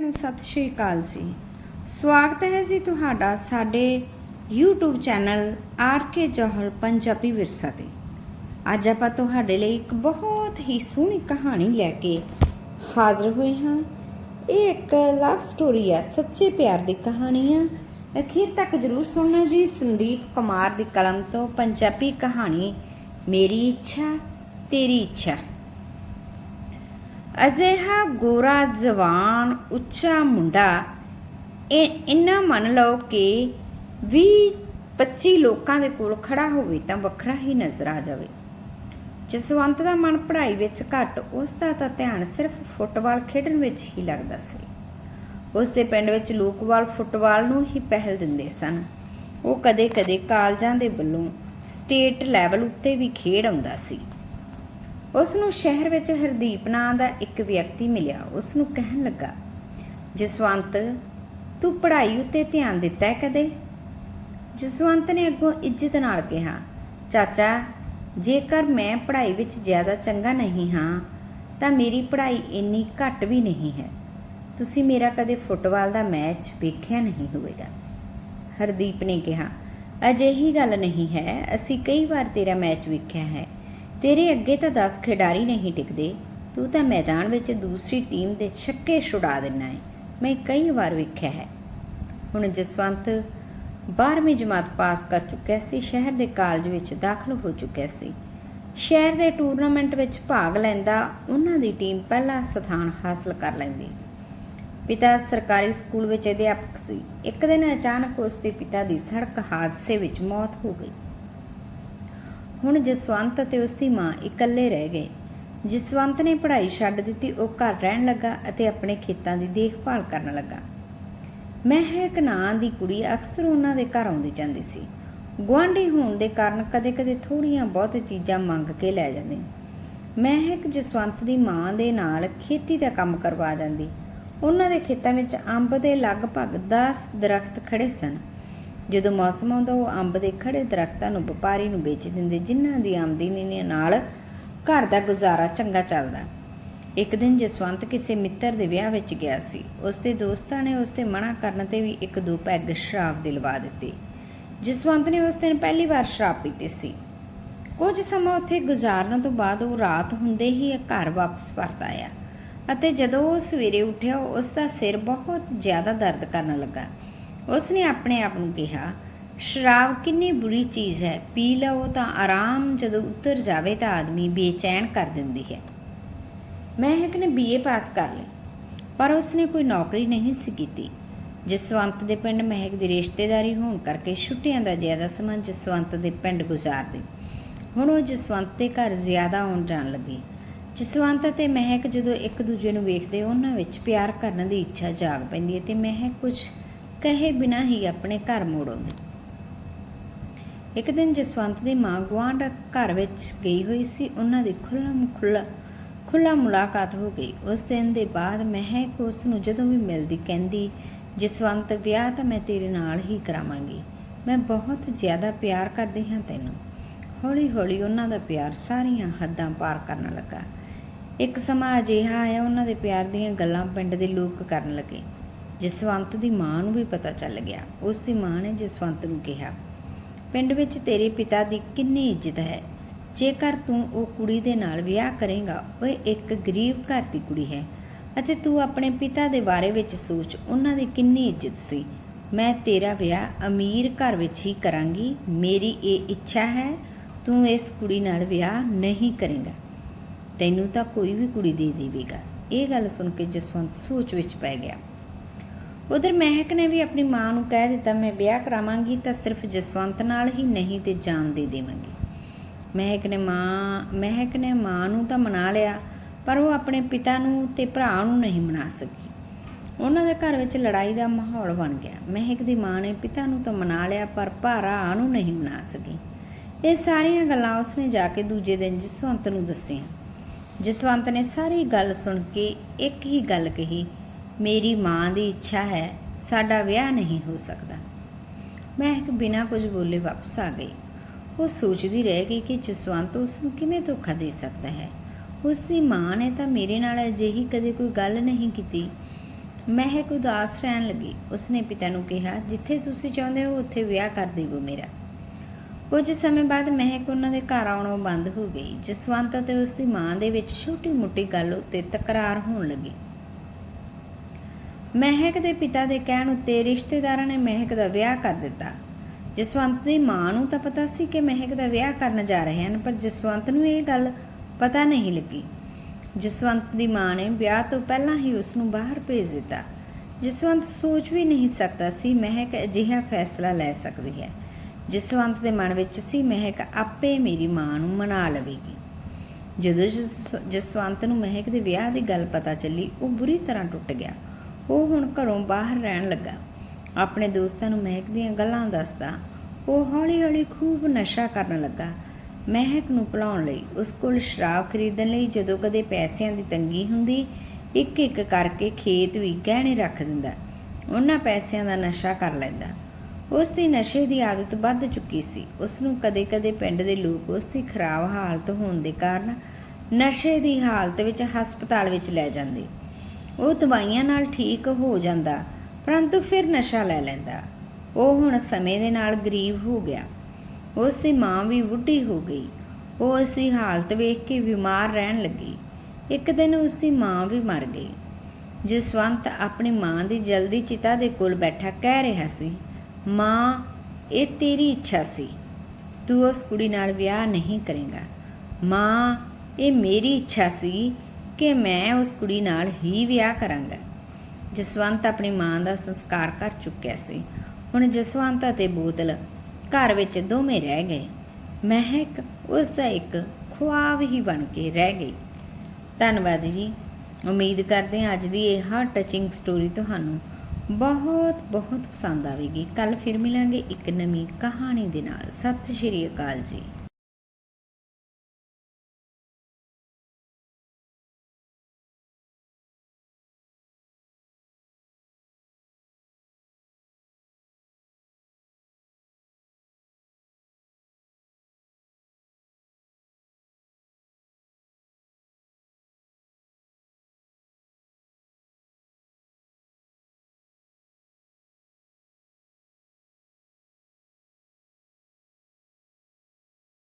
ਨੂੰ ਸਤਿ ਸ਼੍ਰੀ ਅਕਾਲ ਜੀ। ਸਵਾਗਤ ਹੈ ਜੀ ਤੁਹਾਡਾ ਸਾਡੇ YouTube channel R K Johal Punjabi Virsa ਤੇ। ਅੱਜ ਆਪਾਂ ਤੁਹਾਡੇ ਲਈ ਇੱਕ ਬਹੁਤ ਹੀ ਸੋਹਣੀ ਕਹਾਣੀ ਲੈ ਕੇ ਹਾਜ਼ਰ ਹੋਏ ਹਾਂ। ਇਹ ਇੱਕ ਲਵ ਸਟੋਰੀ ਹੈ, ਸੱਚੇ ਪਿਆਰ ਦੀ ਕਹਾਣੀ ਹੈ ਅਖੀਰ ਤੱਕ ਜਰੂਰ ਸੁਣਨਾ ਜੀ। ਸੰਦੀਪ ਕੁਮਾਰ ਦੀ ਕਲਮ ਤੋਂ ਪੰਜਾਬੀ ਕਹਾਣੀ, ਮੇਰੀ ਇੱਛਾ, ਤੇਰੀ ਇੱਛਾ। ਅਜਿਹਾ ਗੋਰਾ ਜਵਾਨ ਉੱਚਾ ਮੁੰਡਾ ਇਹ ਇੰਨਾ ਮੰਨ ਲਓ ਕਿ 20 25 ਲੋਕਾਂ ਦੇ ਕੋਲ ਖੜਾ ਹੋਵੇ ਤਾਂ ਵੱਖਰਾ ਹੀ ਨਜ਼ਰ ਆ ਜਾਵੇ। ਜਸਵੰਤ ਦਾ ਮਨ ਪੜ੍ਹਾਈ ਵਿੱਚ ਘੱਟ, ਉਸ ਦਾ ਤਾਂ ਧਿਆਨ ਸਿਰਫ ਫੁੱਟਬਾਲ ਖੇਡਣ ਵਿੱਚ ਹੀ ਲੱਗਦਾ ਸੀ। ਉਸ ਦੇ ਪਿੰਡ ਵਿੱਚ ਲੋਕਵਾਲ ਫੁੱਟਬਾਲ ਨੂੰ ਹੀ ਪਹਿਲ ਦਿੰਦੇ ਸਨ। ਉਹ ਕਦੇ-ਕਦੇ ਕਾਲਜਾਂ ਦੇ ਵੱਲੋਂ ਸਟੇਟ ਲੈਵਲ ਉੱਤੇ ਵੀ ਖੇਡ ਆਉਂਦਾ ਸੀ। ਉਸ ਨੂੰ ਸ਼ਹਿਰ ਵਿੱਚ ਹਰਦੀਪ ਨਾਂ ਦਾ ਇੱਕ ਵਿਅਕਤੀ ਮਿਲਿਆ। ਉਸ ਨੂੰ ਕਹਿਣ ਲੱਗਾ, ਜਸਵੰਤ, ਤੂੰ ਪੜ੍ਹਾਈ ਉੱਤੇ ਧਿਆਨ ਦਿੱਤਾ ਹੈ ਕਦੇ? ਜਸਵੰਤ ਨੇ ਅੱਗੋਂ ਇੱਜ਼ਤ ਨਾਲ ਕਿਹਾ, ਚਾਚਾ, ਜੇਕਰ ਮੈਂ ਪੜ੍ਹਾਈ ਵਿੱਚ ਜ਼ਿਆਦਾ ਚੰਗਾ ਨਹੀਂ ਹਾਂ, ਤਾਂ ਮੇਰੀ ਪੜ੍ਹਾਈ ਇੰਨੀ ਘੱਟ ਵੀ ਨਹੀਂ ਹੈ। ਤੁਸੀਂ ਮੇਰਾ ਕਦੇ ਫੁੱਟਬਾਲ ਦਾ ਮੈਚ ਵੇਖਿਆ ਨਹੀਂ ਹੋਵੇਗਾ। ਹਰਦੀਪ ਨੇ ਕਿਹਾ, ਅਜਿਹੀ ਗੱਲ ਨਹੀਂ ਹੈ। ਅਸੀਂ ਕਈ ਵਾਰ ਤੇਰਾ ਮੈਚ ਵੇਖਿਆ ਹੈ। ਤੇਰੇ ਅੱਗੇ ਤਾਂ 10 ਖਿਡਾਰੀ ਨਹੀਂ ਟਿਕਦੇ। ਤੂੰ ਤਾਂ ਮੈਦਾਨ ਵਿੱਚ ਦੂਸਰੀ ਟੀਮ ਦੇ ਛੱਕੇ ਛੁਡਾ ਦਿੰਨਾ ਹੈ ਮੈਂ ਕਈ ਵਾਰ ਵੇਖਿਆ ਹੈ। ਹੁਣ ਜਸਵੰਤ 12ਵੀਂ ਜਮਾਤ ਪਾਸ ਕਰ ਚੁੱਕਿਆ ਸੀ, ਸ਼ਹਿਰ ਦੇ ਕਾਲਜ ਵਿੱਚ ਦਾਖਲ ਹੋ ਚੁੱਕਿਆ ਸੀ। ਸ਼ਹਿਰ ਦੇ ਟੂਰਨਾਮੈਂਟ ਵਿੱਚ ਭਾਗ ਲੈਂਦਾ, ਉਹਨਾਂ ਦੀ ਟੀਮ ਪਹਿਲਾ ਸਥਾਨ ਹਾਸਲ ਕਰ ਲੈਂਦੀ। ਪਿਤਾ ਸਰਕਾਰੀ ਸਕੂਲ ਵਿੱਚ ਅਧਿਆਪਕ ਸੀ। ਇੱਕ ਦਿਨ ਅਚਾਨਕ ਉਸ ਦੇ ਪਿਤਾ ਦੀ ਸੜਕ ਹਾਦਸੇ ਵਿੱਚ ਮੌਤ ਹੋ ਗਈ। ਹੁਣ ਜਸਵੰਤ ਅਤੇ ਉਸ ਦੀ ਮਾਂ ਇਕੱਲੇ ਰਹਿ ਗਏ। ਜਸਵੰਤ ਨੇ ਪੜ੍ਹਾਈ ਛੱਡ ਦਿੱਤੀ, ਉਹ ਘਰ ਰਹਿਣ ਲੱਗਾ ਅਤੇ ਆਪਣੇ ਖੇਤਾਂ ਦੀ ਦੇਖਭਾਲ ਕਰਨ ਲੱਗਾ। ਮਹਿਕ ਨਾਂ ਦੀ ਕੁੜੀ ਅਕਸਰ ਉਹਨਾਂ ਦੇ ਘਰ ਆਉਂਦੀ ਜਾਂਦੀ ਸੀ। ਗੁਆਂਢੀ ਹੋਣ ਦੇ ਕਾਰਨ ਕਦੇ-ਕਦੇ ਥੋੜੀਆਂ ਬਹੁਤ ਚੀਜ਼ਾਂ ਮੰਗ ਕੇ ਲੈ ਜਾਂਦੇ। ਮਹਿਕ ਜਸਵੰਤ ਦੀ ਮਾਂ ਦੇ ਨਾਲ ਖੇਤੀ ਦਾ ਕੰਮ ਕਰਵਾ ਜਾਂਦੀ। ਉਹਨਾਂ ਦੇ ਖੇਤਾਂ ਵਿੱਚ ਅੰਬ ਦੇ ਲਗਭਗ 10 ਦਰਖਤ ਖੜੇ ਸਨ। ਜਦੋਂ ਮੌਸਮ ਆਉਂਦਾ, ਉਹ ਅੰਬ ਦੇ ਖੜੇ ਦਰਖਤਾਂ ਨੂੰ, ਵਪਾਰੀ ਨੂੰ ਵੇਚ ਦਿੰਦੇ, ਜਿਨ੍ਹਾਂ ਦੀ ਆਮਦਨੀ ਨਾਲ ਘਰ ਦਾ ਗੁਜ਼ਾਰਾ ਚੰਗਾ ਚੱਲਦਾ। ਇੱਕ ਦਿਨ ਜਸਵੰਤ ਕਿਸੇ ਮਿੱਤਰ ਦੇ ਵਿਆਹ ਵਿੱਚ ਗਿਆ ਸੀ। ਉਸ ਦੇ ਦੋਸਤਾਂ ਨੇ ਉਸ ਤੇ ਮਨਾ ਕਰਨ ਤੇ ਵੀ ਇੱਕ ਦੋ ਪੈਗ ਸ਼ਰਾਬ ਦਿਲਵਾ ਦਿੱਤੀ। ਜਸਵੰਤ ਨੇ ਉਸ ਦਿਨ ਪਹਿਲੀ ਵਾਰ ਸ਼ਰਾਬ ਪੀਤੀ ਸੀ। ਕੁਝ ਸਮਾਂ ਉੱਥੇ ਗੁਜ਼ਾਰਨ ਤੋਂ ਬਾਅਦ ਉਹ ਰਾਤ ਹੁੰਦੇ ਹੀ ਘਰ ਵਾਪਸ ਪਰਤ ਆਇਆ ਅਤੇ ਜਦੋਂ ਉਹ ਸਵੇਰੇ ਉੱਠਿਆ, ਉਸ ਦਾ ਸਿਰ ਬਹੁਤ ਜ਼ਿਆਦਾ ਦਰਦ ਕਰਨ ਲੱਗਾ। ਉਸ ਨੇ ਆਪਣੇ ਆਪ ਨੂੰ ਕਿਹਾ, ਸ਼ਰਾਬ ਕਿੰਨੀ ਬੁਰੀ ਚੀਜ਼ ਹੈ, ਪੀ ਲਓ ਤਾਂ ਆਰਾਮ ਜਦੋਂ ਉਤਰ ਜਾਵੇ ਤਾਂ ਆਦਮੀ ਬੇਚੈਨ ਕਰ ਦਿੰਦੀ ਹੈ। ਮਹਿਕ ਨੇ ਬੀਏ ਪਾਸ ਕਰ ਲਈ, ਪਰ ਉਸਨੇ ਕੋਈ ਨੌਕਰੀ ਨਹੀਂ ਸੀ ਕੀਤੀ। ਜਸਵੰਤ ਦੇ ਪਿੰਡ ਮਹਿਕ ਦੀ ਰਿਸ਼ਤੇਦਾਰੀ ਹੋਣ ਕਰਕੇ ਛੁੱਟੀਆਂ ਦਾ ਜ਼ਿਆਦਾ ਸਮਾਂ ਜਸਵੰਤ ਦੇ ਪਿੰਡ ਗੁਜ਼ਾਰਦੀ। ਹੁਣ ਉਹ ਜਸਵੰਤ ਦੇ ਘਰ ਜ਼ਿਆਦਾ ਆਉਣ ਜਾਣ ਲੱਗੀ। ਜਸਵੰਤ ਅਤੇ ਮਹਿਕ ਜਦੋਂ ਇੱਕ ਦੂਜੇ ਨੂੰ ਵੇਖਦੇ, ਉਹਨਾਂ ਵਿੱਚ ਪਿਆਰ ਕਰਨ ਦੀ ਇੱਛਾ ਜਾਗ ਪੈਂਦੀ ਹੈ ਤੇ ਮਹਿਕ ਕੁਝ ਕਹੇ ਬਿਨਾਂ ਹੀ ਆਪਣੇ ਘਰ ਮੋੜ ਆਉਂਦੀ ਇੱਕ ਦਿਨ ਜਸਵੰਤ ਦੀ ਮਾਂ ਗੁਆਂਢ ਘਰ ਵਿੱਚ ਗਈ ਹੋਈ ਸੀ। ਉਹਨਾਂ ਦੀ ਖੁੱਲ੍ਹਾ ਖੁੱਲ੍ਹਾ ਖੁੱਲ੍ਹਾ ਮੁਲਾਕਾਤ ਹੋ ਗਈ। ਉਸ ਦਿਨ ਦੇ ਬਾਅਦ ਮਹਿਕ ਉਸ ਨੂੰ ਜਦੋਂ ਵੀ ਮਿਲਦੀ, ਕਹਿੰਦੀ, ਜਸਵੰਤ, ਵਿਆਹ ਤਾਂ ਮੈਂ ਤੇਰੇ ਨਾਲ ਹੀ ਕਰਾਵਾਂਗੀ। ਮੈਂ ਬਹੁਤ ਜ਼ਿਆਦਾ ਪਿਆਰ ਕਰਦੀ ਹਾਂ ਤੈਨੂੰ। ਹੌਲੀ-ਹੌਲੀ ਉਹਨਾਂ ਦਾ ਪਿਆਰ ਸਾਰੀਆਂ ਹੱਦਾਂ ਪਾਰ ਕਰਨ ਲੱਗਾ। ਇੱਕ ਸਮਾਂ ਅਜਿਹਾ ਆਇਆ, ਉਹਨਾਂ ਦੇ ਪਿਆਰ ਦੀਆਂ ਗੱਲਾਂ ਪਿੰਡ ਦੇ ਲੋਕ ਕਰਨ ਲੱਗੇ। ਜਸਵੰਤ ਦੀ ਮਾਂ ਨੂੰ ਵੀ ਪਤਾ ਚੱਲ ਗਿਆ। ਉਸ ਦੀ ਮਾਂ ਨੇ ਜਸਵੰਤ ਨੂੰ ਕਿਹਾ, ਪਿੰਡ ਵਿੱਚ ਤੇਰੇ ਪਿਤਾ ਦੀ ਕਿੰਨੀ ਇੱਜ਼ਤ ਹੈ। ਜੇਕਰ ਤੂੰ ਉਹ ਕੁੜੀ ਦੇ ਨਾਲ ਵਿਆਹ ਕਰੇਂਗਾ, ਉਹ ਇੱਕ ਗਰੀਬ ਘਰ ਦੀ ਕੁੜੀ ਹੈ ਅਤੇ ਤੂੰ ਆਪਣੇ ਪਿਤਾ ਦੇ ਬਾਰੇ ਵਿੱਚ ਸੋਚ, ਉਹਨਾਂ ਦੀ ਕਿੰਨੀ ਇੱਜ਼ਤ ਸੀ। ਮੈਂ ਤੇਰਾ ਵਿਆਹ ਅਮੀਰ ਘਰ ਵਿੱਚ ਹੀ ਕਰਾਂਗੀ। ਮੇਰੀ ਇਹ ਇੱਛਾ ਹੈ, ਤੂੰ ਇਸ ਕੁੜੀ ਨਾਲ ਵਿਆਹ ਨਹੀਂ ਕਰੇਗਾ। ਤੈਨੂੰ ਤਾਂ ਕੋਈ ਵੀ ਕੁੜੀ ਦੇ ਦੇਵੇਗਾ। ਇਹ ਗੱਲ ਸੁਣ ਕੇ ਜਸਵੰਤ ਸੋਚ ਵਿੱਚ ਪੈ ਗਿਆ। ਉਧਰ ਮਹਿਕ ਨੇ ਵੀ ਆਪਣੀ ਮਾਂ ਨੂੰ ਕਹਿ ਦਿੱਤਾ, ਮੈਂ ਵਿਆਹ ਕਰਾਵਾਂਗੀ ਤਾਂ ਸਿਰਫ ਜਸਵੰਤ ਨਾਲ ਹੀ ਨਹੀਂ ਤੇ ਜਾਨ ਦੇ ਦੇਵਾਂਗੀ। ਮਹਿਕ ਨੇ ਮਾਂ, ਮਹਿਕ ਨੇ ਮਾਂ ਨੂੰ ਤਾਂ ਮਨਾ ਲਿਆ, ਪਰ ਉਹ ਆਪਣੇ ਪਿਤਾ ਨੂੰ ਤੇ ਭਰਾ ਨੂੰ ਨਹੀਂ ਮਨਾ ਸਕੀ। ਉਹਨਾਂ ਦੇ ਘਰ ਵਿੱਚ ਲੜਾਈ ਦਾ ਮਾਹੌਲ ਬਣ ਗਿਆ। ਮਹਿਕ ਦੀ ਮਾਂ ਨੇ ਪਿਤਾ ਨੂੰ ਤਾਂ ਮਨਾ ਲਿਆ, ਪਰ ਭਰਾ ਨੂੰ ਨਹੀਂ ਮਨਾ ਸਕੀ। ਇਹ ਸਾਰੀਆਂ ਗੱਲਾਂ ਉਸਨੇ ਜਾ ਕੇ ਦੂਜੇ ਦਿਨ ਜਸਵੰਤ ਨੂੰ ਦੱਸੀਆਂ। ਜਸਵੰਤ ਨੇ ਸਾਰੀ ਗੱਲ ਸੁਣ ਕੇ ਇੱਕ ਹੀ ਗੱਲ ਕਹੀ ਮੇਰੀ ਮਾਂ ਦੀ ਇੱਛਾ ਹੈ ਸਾਡਾ ਵਿਆਹ ਨਹੀਂ ਹੋ ਸਕਦਾ। ਮਹਿਕ ਬਿਨਾਂ ਕੁਝ ਬੋਲੇ ਵਾਪਸ ਆ ਗਈ। ਉਹ ਸੋਚਦੀ ਰਹਿ ਗਈ ਕਿ ਜਸਵੰਤ ਉਸ ਨੂੰ ਕਿਵੇਂ ਧੋਖਾ ਦੇ ਸਕਦਾ ਹੈ। ਉਸ ਦੀ ਮਾਂ ਨੇ ਤਾਂ ਮੇਰੇ ਨਾਲ ਅਜਿਹੀ ਕਦੇ ਕੋਈ ਗੱਲ ਨਹੀਂ ਕੀਤੀ। ਮਹਿਕ ਉਦਾਸ ਰਹਿਣ ਲੱਗੀ। ਉਸਨੇ ਪਿਤਾ ਨੂੰ ਕਿਹਾ, ਜਿੱਥੇ ਤੁਸੀਂ ਚਾਹੁੰਦੇ ਹੋ, ਉੱਥੇ ਵਿਆਹ ਕਰ ਦੇਵੋ ਮੇਰਾ। ਕੁਝ ਸਮੇਂ ਬਾਅਦ ਮਹਿਕ ਉਹਨਾਂ ਦੇ ਘਰ ਆਉਣੋਂ ਬੰਦ ਹੋ ਗਈ। ਜਸਵੰਤ ਅਤੇ ਉਸ ਦੀ ਮਾਂ ਦੇ ਵਿੱਚ ਛੋਟੀ-ਮੋਟੀ ਗੱਲ ਉੱਤੇ ਤਕਰਾਰ ਹੋਣ ਲੱਗੀ। ਮਹਿਕ ਦੇ ਪਿਤਾ ਦੇ ਕਹਿਣ ਉੱਤੇ ਰਿਸ਼ਤੇਦਾਰਾਂ ਨੇ ਮਹਿਕ ਦਾ ਵਿਆਹ ਕਰ ਦਿੱਤਾ। ਜਸਵੰਤ ਦੀ ਮਾਂ ਨੂੰ ਤਾਂ ਪਤਾ ਸੀ ਕਿ ਮਹਿਕ ਦਾ ਵਿਆਹ ਕਰਨ ਜਾ ਰਹੇ ਹਨ, ਪਰ ਜਸਵੰਤ ਨੂੰ ਇਹ ਗੱਲ ਪਤਾ ਨਹੀਂ ਲੱਗੀ। ਜਸਵੰਤ ਦੀ ਮਾਂ ਨੇ ਵਿਆਹ ਤੋਂ ਪਹਿਲਾਂ ਹੀ ਉਸ ਨੂੰ ਬਾਹਰ ਭੇਜ ਦਿੱਤਾ। ਜਸਵੰਤ ਸੋਚ ਵੀ ਨਹੀਂ ਸਕਦਾ ਸੀ ਮਹਿਕ ਅਜਿਹਾ ਫੈਸਲਾ ਲੈ ਸਕਦੀ ਹੈ। ਜਸਵੰਤ ਦੇ ਮਨ ਵਿੱਚ ਸੀ, ਮਹਿਕ ਆਪੇ ਮੇਰੀ ਮਾਂ ਨੂੰ ਮਨਾ ਲਵੇਗੀ। ਜਦੋਂ ਜਸਵੰਤ ਨੂੰ ਮਹਿਕ ਦੇ ਵਿਆਹ ਦੀ ਗੱਲ ਪਤਾ ਚੱਲੀ, ਉਹ ਬੁਰੀ ਤਰ੍ਹਾਂ ਟੁੱਟ ਗਿਆ। ਉਹ ਹੁਣ ਘਰੋਂ ਬਾਹਰ ਰਹਿਣ ਲੱਗਾ। ਆਪਣੇ ਦੋਸਤਾਂ ਨੂੰ ਮਹਿਕ ਦੀਆਂ ਗੱਲਾਂ ਦੱਸਦਾ, ਉਹ ਹੌਲੀ-ਹੌਲੀ ਖੂਬ ਨਸ਼ਾ ਕਰਨ ਲੱਗਾ। ਮਹਿਕ ਨੂੰ ਭੁਲਾਉਣ ਲਈ ਉਸ ਕੋਲ ਸ਼ਰਾਬ ਖਰੀਦਣ ਲਈ ਜਦੋਂ ਕਦੇ ਪੈਸਿਆਂ ਦੀ ਤੰਗੀ ਹੁੰਦੀ, ਇੱਕ-ਇੱਕ ਕਰਕੇ ਖੇਤ ਵੀ ਗਹਿਣੇ ਰੱਖ ਦਿੰਦਾ। ਉਹਨਾਂ ਪੈਸਿਆਂ ਦਾ ਨਸ਼ਾ ਕਰ ਲੈਂਦਾ। ਉਸ ਦੀ ਨਸ਼ੇ ਦੀ ਆਦਤ ਵੱਧ ਚੁੱਕੀ ਸੀ। ਉਸ ਨੂੰ ਕਦੇ-ਕਦੇ ਪਿੰਡ ਦੇ ਲੋਕ ਉਸ ਦੀ ਖਰਾਬ ਹਾਲਤ ਹੋਣ ਦੇ ਕਾਰਨ ਨਸ਼ੇ ਦੀ ਹਾਲਤ ਵਿੱਚ ਹਸਪਤਾਲ ਵਿੱਚ ਲੈ ਜਾਂਦੇ। ਉਹ ਦਵਾਈਆਂ ਨਾਲ ਠੀਕ ਹੋ ਜਾਂਦਾ, ਪਰੰਤੂ ਫਿਰ ਨਸ਼ਾ ਲੈ ਲੈਂਦਾ। ਉਹ ਹੁਣ ਸਮੇਂ ਦੇ ਨਾਲ ਗਰੀਬ ਹੋ ਗਿਆ। ਉਸ ਦੀ ਮਾਂ ਵੀ ਬੁੱਢੀ ਹੋ ਗਈ। ਉਹ ਉਸ ਦੀ ਹਾਲਤ ਵੇਖ ਕੇ ਬਿਮਾਰ ਰਹਿਣ ਲੱਗੀ। ਇੱਕ ਦਿਨ ਉਸ ਦੀ ਮਾਂ ਵੀ ਮਰ ਗਈ। ਜਸਵੰਤ ਆਪਣੀ ਮਾਂ ਦੀ ਜਲਦੀ ਚਿਤਾ ਦੇ ਕੋਲ ਬੈਠਾ ਕਹਿ ਰਿਹਾ ਸੀ, ਮਾਂ, ਇਹ ਤੇਰੀ ਇੱਛਾ ਸੀ। ਤੂੰ ਉਸ ਕੁੜੀ ਨਾਲ ਵਿਆਹ ਨਹੀਂ ਕਰੇਗਾ। ਮਾਂ, ਇਹ ਮੇਰੀ ਇੱਛਾ ਸੀ ਕਿ ਮੈਂ ਉਸ ਕੁੜੀ ਨਾਲ ਹੀ ਵਿਆਹ ਕਰਾਂਗਾ। ਜਸਵੰਤ ਆਪਣੀ ਮਾਂ ਦਾ ਸੰਸਕਾਰ ਕਰ ਚੁੱਕਿਆ ਸੀ। ਹੁਣ ਜਸਵੰਤ ਅਤੇ ਬੋਤਲ ਘਰ ਵਿੱਚ ਦੋਵੇਂ ਰਹਿ ਗਏ। ਮਹਿਕ ਉਸ ਦਾ ਇੱਕ ਖੁਆਬ ਹੀ ਬਣ ਕੇ ਰਹਿ ਗਈ। ਧੰਨਵਾਦ ਜੀ। ਉਮੀਦ ਕਰਦੇ ਹਾਂ ਅੱਜ ਦੀ ਇਹ ਹਾਰਟ ਟਚਿੰਗ ਸਟੋਰੀ ਤੁਹਾਨੂੰ ਬਹੁਤ ਬਹੁਤ ਪਸੰਦ ਆਵੇਗੀ। ਕੱਲ ਫਿਰ ਮਿਲਾਂਗੇ ਇੱਕ ਨਵੀਂ ਕਹਾਣੀ ਦੇ ਨਾਲ। ਸਤਿ ਸ਼੍ਰੀ ਅਕਾਲ ਜੀ।